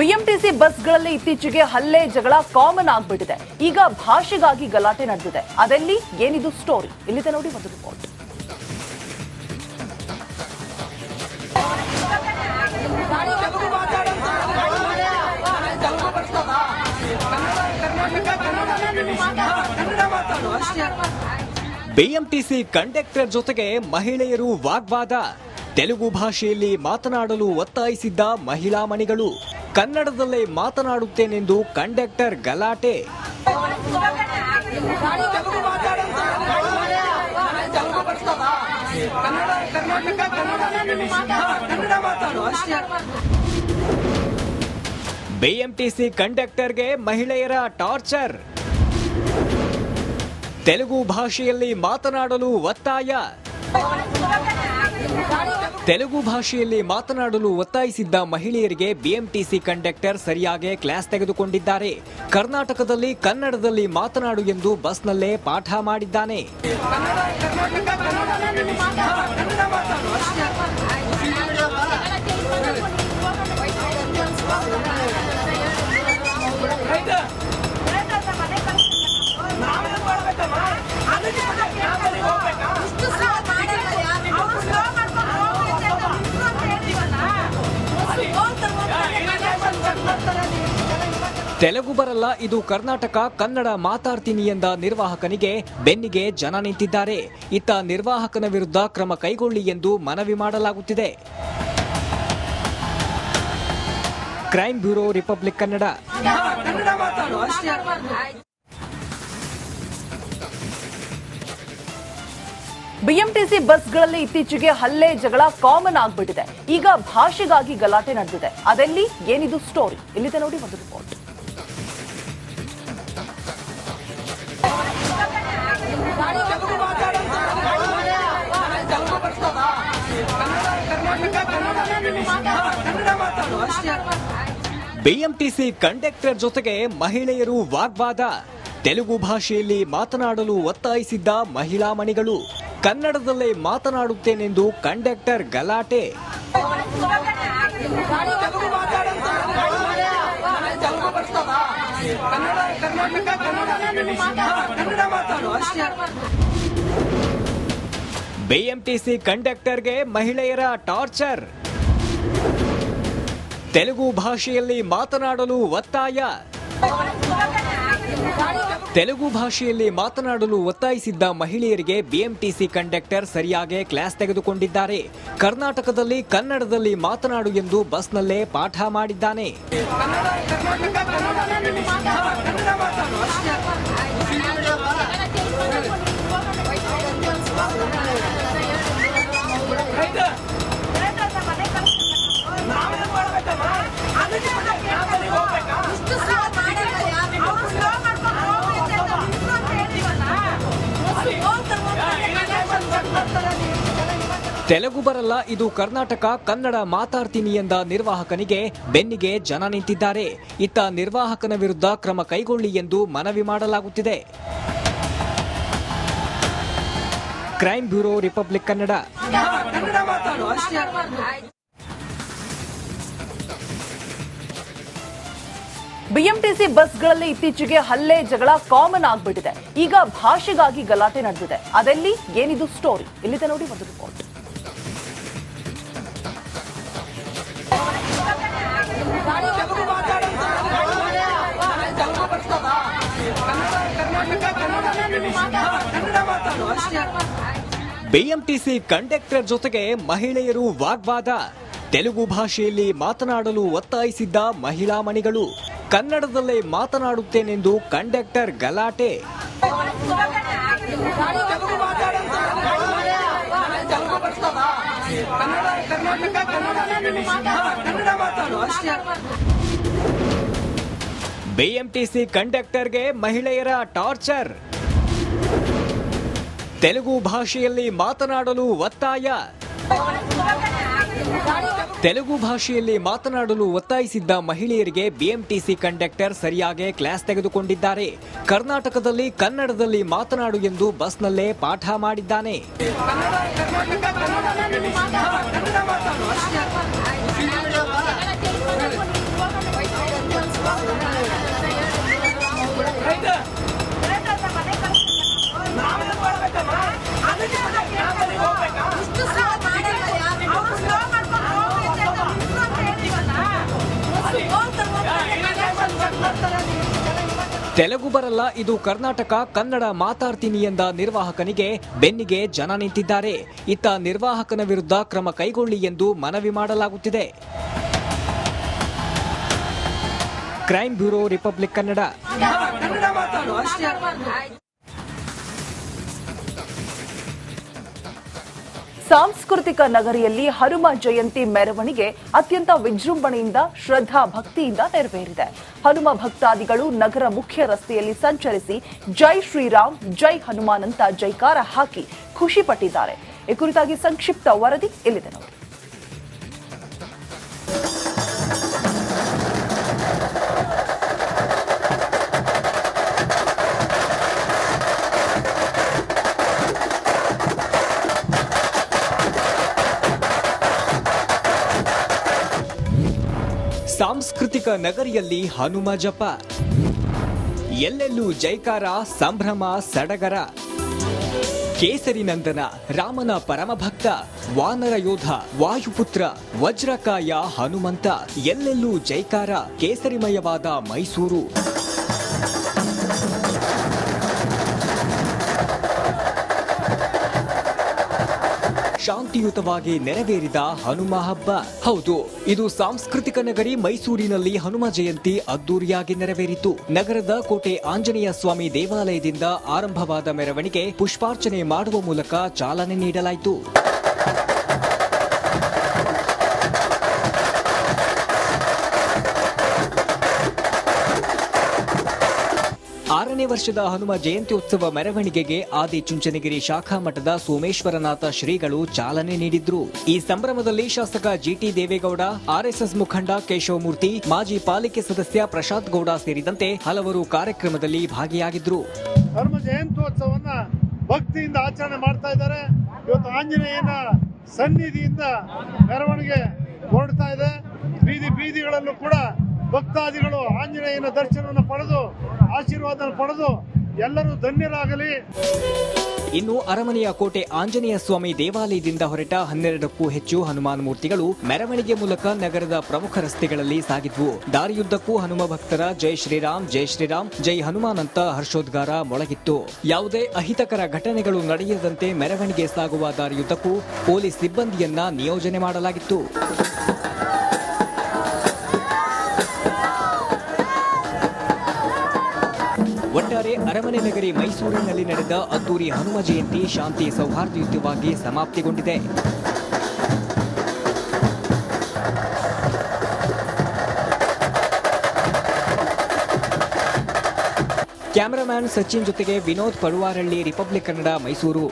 BMTC ಬಸ್ಗಳಲ್ಲಿ ಇತ್ತೀಚೆಗೆ ಹಲ್ಲೆ ಜಗಳ ಕಾಮನ್ ಆಗ್ಬಿಟ್ಟಿದೆ. ಈಗ ಭಾಷೆಗಾಗಿ ಗಲಾಟೆ ನಡೆದಿದೆ. ಅದೆಲ್ಲಿ? ಏನಿದು ಸ್ಟೋರಿ ಇಲ್ಲಿದೆ ನೋಡಿ ಒಂದು ರಿಪೋರ್ಟ್ ಬಿಎಂಟಿಸಿ ಕಂಡಕ್ಟರ್ ಜೊತೆಗೆ ಮಹಿಳೆಯರು ವಾಗ್ವಾದ. ತೆಲುಗು ಭಾಷೆಯಲ್ಲಿ ಮಾತನಾಡಲು ಒತ್ತಾಯಿಸಿದ್ದ ಮಹಿಳಾ ಮಣಿಗಳು. ಕನ್ನಡದಲ್ಲೇ ಮಾತನಾಡುತ್ತೇನೆಂದು ಕಂಡಕ್ಟರ್ ಗಲಾಟೆ. ಬಿಎಂಟಿಸಿ ಕಂಡಕ್ಟರ್ಗೆ ಮಹಿಳೆಯರ ಟಾರ್ಚರ್. ತೆಲುಗು ಭಾಷೆಯಲ್ಲಿ ಮಾತನಾಡಲು ಒತ್ತಾಯ. ತೆಲುಗು ಭಾಷೆಯಲ್ಲಿ ಮಾತನಾಡಲು ಒತ್ತಾಯಿಸಿದ್ದ ಮಹಿಳೆಯರಿಗೆ ಬಿಎಂಟಿಸಿ ಕಂಡಕ್ಟರ್ ಸರಿಯಾಗಿ ಕ್ಲಾಸ್ ತೆಗೆದುಕೊಂಡಿದ್ದಾರೆ. ಕರ್ನಾಟಕದಲ್ಲಿ ಕನ್ನಡದಲ್ಲಿ ಮಾತನಾಡು ಎಂದು ಬಸ್ನಲ್ಲೇ ಪಾಠ ಮಾಡಿದ್ದಾನೆ. ತೆಲುಗು ಬರಲ್ಲ, ಇದು ಕರ್ನಾಟಕ, ಕನ್ನಡ ಮಾತಾಡ್ತೀನಿ ಎಂದ ನಿರ್ವಾಹಕನಿಗೆ ಬೆನ್ನಿಗೆ ಜನ ನಿಂತಿದ್ದಾರೆ. ಇತ್ತ ನಿರ್ವಾಹಕನ ವಿರುದ್ಧ ಕ್ರಮ ಕೈಗೊಳ್ಳಿ ಎಂದು ಮನವಿ ಮಾಡಲಾಗುತ್ತಿದೆ. Crime bureau, Republic Kannada. BMTC ಬಸ್ಗಳಲ್ಲಿ ಇತ್ತೀಚೆಗೆ ಹಲ್ಲೆ, ಜಗಳ ಕಾಮನ್ ಆಗ್ಬಿಟ್ಟಿದೆ. ಈಗ ಭಾಷೆಗಾಗಿ ಗಲಾಟೆ ನಡೆದಿದೆ. ಅದೆಲ್ಲಿ? ಏನಿದು ಸ್ಟೋರಿ ಇಲ್ಲಿದೆ ನೋಡಿ ಒಂದು ರಿಪೋರ್ಟ್ ಬಿಎಂಟಿಸಿ ಕಂಡಕ್ಟರ್ ಜೊತೆಗೆ ಮಹಿಳೆಯರು ವಾಗ್ವಾದ. ತೆಲುಗು ಭಾಷೆಯಲ್ಲಿ ಮಾತನಾಡಲು ಒತ್ತಾಯಿಸಿದ್ದ ಮಹಿಳಾ ಮಣಿಗಳು, ಕನ್ನಡದಲ್ಲೇ ಮಾತನಾಡುತ್ತೇನೆಂದು ಕಂಡಕ್ಟರ್ ಗಲಾಟೆ. ಬಿಎಂಟಿಸಿ ಕಂಡಕ್ಟರ್ಗೆ ಮಹಿಳೆಯರ ಟಾರ್ಚರ್. ತೆಲುಗು ಭಾಷೆಯಲ್ಲಿ ಮಾತನಾಡಲು ಒತ್ತಾಯ. ತೆಲುಗು ಭಾಷೆಯಲ್ಲಿ ಮಾತನಾಡಲು ಒತ್ತಾಯಿಸಿದ್ದ ಮಹಿಳೆಯರಿಗೆ ಬಿಎಂಟಿಸಿ ಕಂಡಕ್ಟರ್ ಸರಿಯಾಗಿ ಕ್ಲಾಸ್ ತೆಗೆದುಕೊಂಡಿದ್ದಾರೆ. ಕರ್ನಾಟಕದಲ್ಲಿ ಕನ್ನಡದಲ್ಲಿ ಮಾತನಾಡು ಎಂದು ಬಸ್ನಲ್ಲೇ ಪಾಠ ಮಾಡಿದ್ದಾನೆ. ತೆಲುಗು ಬರಲ್ಲ, ಇದು ಕರ್ನಾಟಕ, ಕನ್ನಡ ಮಾತಾಡ್ತೀನಿ ಎಂದ ನಿರ್ವಾಹಕನಿಗೆ ಬೆನ್ನಿಗೆ ಜನ ನಿಂತಿದ್ದಾರೆ. ಇತ್ತ ನಿರ್ವಾಹಕನ ವಿರುದ್ಧ ಕ್ರಮ ಕೈಗೊಳ್ಳಿ ಎಂದು ಮನವಿ ಮಾಡಲಾಗುತ್ತಿದೆ. Crime bureau, Republic Kannada. BMTC ಬಸ್ಗಳಲ್ಲಿ ಇತ್ತೀಚೆಗೆ ಹಲ್ಲೆ, ಜಗಳ ಕಾಮನ್ ಆಗ್ಬಿಟ್ಟಿದೆ. ಈಗ ಭಾಷೆಗಾಗಿ ಗಲಾಟೆ ನಡೆದಿದೆ. ಅದೆಲ್ಲಿ? ಏನಿದು ಸ್ಟೋರಿ ಇಲ್ಲಿದೆ ನೋಡಿ ಒಂದು ರಿಪೋರ್ಟ್ ಬಿಎಂಟಿಸಿ ಕಂಡಕ್ಟರ್ ಜೊತೆಗೆ ಮಹಿಳೆಯರು ವಾಗ್ವಾದ. ತೆಲುಗು ಭಾಷೆಯಲ್ಲಿ ಮಾತನಾಡಲು ಒತ್ತಾಯಿಸಿದ್ದ ಮಹಿಳಾ ಮಣಿಗಳು, ಕನ್ನಡದಲ್ಲೇ ಮಾತನಾಡುತ್ತೇನೆಂದು ಕಂಡಕ್ಟರ್ ಗಲಾಟೆ. ಬಿಎಂಟಿಸಿ ಕಂಡಕ್ಟರ್ಗೆ ಮಹಿಳೆಯರ ಟಾರ್ಚರ್. ತೆಲುಗು ಭಾಷೆಯಲ್ಲಿ ಮಾತನಾಡಲು ಒತ್ತಾಯ. ತೆಲುಗು ಭಾಷೆಯಲ್ಲಿ ಮಾತನಾಡಲು ಒತ್ತಾಯಿಸಿದ್ದ ಮಹಿಳೆಯರಿಗೆ ಬಿಎಂಟಿಸಿ ಕಂಡಕ್ಟರ್ ಸರಿಯಾಗಿ ಕ್ಲಾಸ್ ತೆಗೆದುಕೊಂಡಿದ್ದಾರೆ. ಕರ್ನಾಟಕದಲ್ಲಿ ಕನ್ನಡದಲ್ಲಿ ಮಾತನಾಡು ಎಂದು ಬಸ್ನಲ್ಲೇ ಪಾಠ ಮಾಡಿದ್ದಾನೆ. ತೆಲುಗು ಬರಲ್ಲ, ಇದು ಕರ್ನಾಟಕ, ಕನ್ನಡ ಮಾತಾಡ್ತೀನಿ ಎಂದ ನಿರ್ವಾಹಕನಿಗೆ ಬೆನ್ನಿಗೆ ಜನ ನಿಂತಿದ್ದಾರೆ. ಇತ್ತ ನಿರ್ವಾಹಕನ ವಿರುದ್ಧ ಕ್ರಮ ಕೈಗೊಳ್ಳಿ ಎಂದು ಮನವಿ ಮಾಡಲಾಗುತ್ತಿದೆ. Crime bureau, Republic Kannada. ಸಾಂಸ್ಕೃತಿಕ ನಗರಿಯಲ್ಲಿ ಹನುಮ ಜಯಂತಿ ಮೆರವಣಿಗೆ ಅತ್ಯಂತ ವಿಜೃಂಭಣೆಯಿಂದ ಶ್ರದ್ಧಾ ಭಕ್ತಿಯಿಂದ ನೆರವೇರಿದೆ. ಹನುಮ ಭಕ್ತಾದಿಗಳು ನಗರ ಮುಖ್ಯ ರಸ್ತೆಯಲ್ಲಿ ಸಂಚರಿಸಿ ಜೈ ಶ್ರೀರಾಮ್, ಜೈ ಹನುಮಾನ್ ಅಂತ ಜೈಕಾರ ಹಾಕಿ ಖುಷಿ ಪಟ್ಟಿದ್ದಾರೆ. ಈ ಕುರಿತಾಗಿ ಸಂಕ್ಷಿಪ್ತ ವರದಿ ಇಲ್ಲಿದೆ ನೋಡಿ. ಸಾಂಸ್ಕೃತಿಕ ನಗರಿಯಲ್ಲಿ ಹನುಮ ಜಪ. ಎಲ್ಲೆಲ್ಲೂ ಜೈಕಾರ, ಸಂಭ್ರಮ, ಸಡಗರ. ಕೇಸರಿ ನಂದನ, ರಾಮನ ಪರಮಭಕ್ತ, ವಾನರ ಯೋಧ, ವಾಯುಪುತ್ರ, ವಜ್ರಕಾಯ ಹನುಮಂತ. ಎಲ್ಲೆಲ್ಲೂ ಜೈಕಾರ, ಕೇಸರಿಮಯವಾದ ಮೈಸೂರು. ಶಾಂತಿಯುತವಾಗಿ ನೆರವೇರಿದ ಹನುಮ ಹಬ್ಬ. ಹೌದು, ಇದು ಸಾಂಸ್ಕೃತಿಕ ನಗರಿ ಮೈಸೂರಿನಲ್ಲಿ ಹನುಮ ಜಯಂತಿ ಅದ್ದೂರಿಯಾಗಿ ನೆರವೇರಿತು. ನಗರದ ಕೋಟೆ ಆಂಜನೇಯ ಸ್ವಾಮಿ ದೇವಾಲಯದಿಂದ ಆರಂಭವಾದ ಮೆರವಣಿಗೆ ಪುಷ್ಪಾರ್ಚನೆ ಮಾಡುವ ಮೂಲಕ ಚಾಲನೆ ನೀಡಲಾಯಿತು. ಆರನೇ ವರ್ಷದ ಹನುಮ ಜಯಂತಿ ಉತ್ಸವ ಮೆರವಣಿಗೆಗೆ ಆದಿ ಚುಂಚನಗಿರಿ ಶಾಖಾ ಮಠದ ಸೋಮೇಶ್ವರನಾಥ ಶ್ರೀಗಳು ಚಾಲನೆ ನೀಡಿದ್ರು. ಈ ಸಂಭ್ರಮದಲ್ಲಿ ಶಾಸಕ ಜಿಟಿ ದೇವೇಗೌಡ, ಆರ್ಎಸ್ಎಸ್ ಮುಖಂಡ ಕೇಶವಮೂರ್ತಿ, ಮಾಜಿ ಪಾಲಿಕೆ ಸದಸ್ಯ ಪ್ರಶಾಂತ್ ಗೌಡ ಸೇರಿದಂತೆ ಹಲವರು ಕಾರ್ಯಕ್ರಮದಲ್ಲಿ ಭಾಗಿಯಾಗಿದ್ರು. ಧರ್ಮ ಜಯಂತ್ಯೋತ್ಸವನ್ನ ಭಕ್ತಿಯಿಂದ ಆಚರಣೆ ಮಾಡ್ತಾ ಇದ್ದಾರೆ. ಇವತ್ತು ಆಂಜನೇಯನ ಸನ್ನಿಧಿಯಿಂದ ಮೆರವಣಿಗೆ ಹೊರಡ್ತಾ ಇದೆ. ಬೀದಿ ಬೀದಿಗಳಲ್ಲೂ ಕೂಡ ಭಕ್ತಾದಿಗಳು ಆಂಜನೇಯನ ದರ್ಶನವನ್ನು ಪಡೆದು ಆಶೀರ್ವಾದ ಪಡೆದು ಎಲ್ಲರೂ ಧನ್ಯರಾಗಲಿ. ಇನ್ನು ಅರಮನೆಯ ಕೋಟೆ ಆಂಜನೇಯ ಸ್ವಾಮಿ ದೇವಾಲಯದಿಂದ ಹೊರಟ ಹನ್ನೆರಡಕ್ಕೂ ಹೆಚ್ಚು ಹನುಮಾನ್ ಮೂರ್ತಿಗಳು ಮೆರವಣಿಗೆ ಮೂಲಕ ನಗರದ ಪ್ರಮುಖ ರಸ್ತೆಗಳಲ್ಲಿ ಸಾಗಿದ್ವು. ದಾರಿಯುದ್ದಕ್ಕೂ ಹನುಮ ಭಕ್ತರ ಜೈ ಶ್ರೀರಾಮ್ ಜೈ ಶ್ರೀರಾಮ್, ಜೈ ಹನುಮಾನ್ ಅಂತ ಹರ್ಷೋದ್ಗಾರ ಮೊಳಗಿತ್ತು. ಯಾವುದೇ ಅಹಿತಕರ ಘಟನೆಗಳು ನಡೆಯದಂತೆ ಮೆರವಣಿಗೆ ಸಾಗುವ ದಾರಿಯುದ್ದಕ್ಕೂ ಪೊಲೀಸ್ ಸಿಬ್ಬಂದಿಯನ್ನ ನಿಯೋಜನೆ ಮಾಡಲಾಗಿತ್ತು. ಅರಮನೆ ನಗರಿ ಮೈಸೂರಿನಲ್ಲಿ ನಡೆದ ಅದ್ದೂರಿ ಹನುಮ ಜಯಂತಿ ಶಾಂತಿ ಸೌಹಾರ್ದಯುತವಾಗಿ ಸಮಾಪ್ತಿಗೊಂಡಿದೆ. ಕ್ಯಾಮರಾಮ್ಯಾನ್ ಸಚಿನ್ ಜೊತೆಗೆ ವಿನೋದ್ ಪಡುವಾರಳ್ಳಿ, ರಿಪಬ್ಲಿಕ್ ಕನ್ನಡ ಮೈಸೂರು.